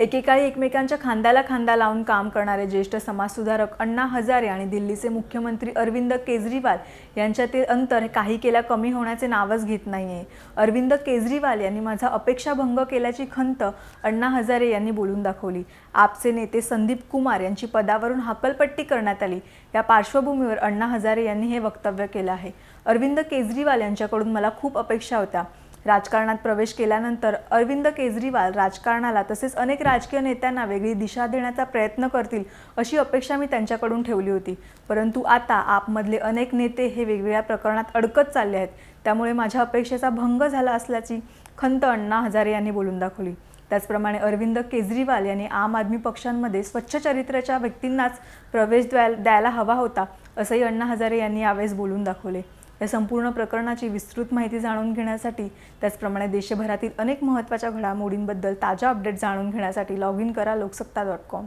एकेकाळी एकमेकांच्या खांद्याला खांदा लावून काम करणारे ज्येष्ठ समाजसुधारक अण्णा हजारे आणि दिल्लीचे मुख्यमंत्री अरविंद केजरीवाल यांच्यातील अंतर हे काही केल्या कमी होण्याचे नावच घेत नाही आहे अरविंद केजरीवाल यांनी माझा अपेक्षाभंग केल्याची खंत अण्णा हजारे यांनी बोलून दाखवली. आपचे नेते संदीप कुमार यांची पदावरून हकलपट्टी करण्यात आली. या पार्श्वभूमीवर अण्णा हजारे यांनी हे वक्तव्य केलं आहे. अरविंद केजरीवाल यांच्याकडून मला खूप अपेक्षा होत्या. राजकारणात प्रवेश केल्यानंतर अरविंद केजरीवाल राजकारणाला तसेच अनेक राजकीय नेत्यांना वेगळी दिशा देण्याचा प्रयत्न करतील अशी अपेक्षा मी त्यांच्याकडून ठेवली होती. परंतु आता आपमधले अनेक नेते हे वेगवेगळ्या प्रकरणात अडकत चालले आहेत. त्यामुळे माझ्या अपेक्षेचा भंग झाला असल्याची खंत अण्णा हजारे यांनी बोलून दाखवली. त्याचप्रमाणे अरविंद केजरीवाल यांनी आम आदमी पक्षांमध्ये स्वच्छ चरित्राच्या व्यक्तींनाच प्रवेश द्या द्यायला हवा होता असंही अण्णा हजारे यांनी यावेळेस बोलून दाखवले. या संपूर्ण प्रकरणाची विस्तृत माहिती जाणून घेण्यासाठी त्याचप्रमाणे देशभरातील अनेक महत्त्वाच्या घडामोडींबद्दल ताज्या अपडेट जाणून घेण्यासाठी लॉग इन करा लोकसत्ता डॉट कॉम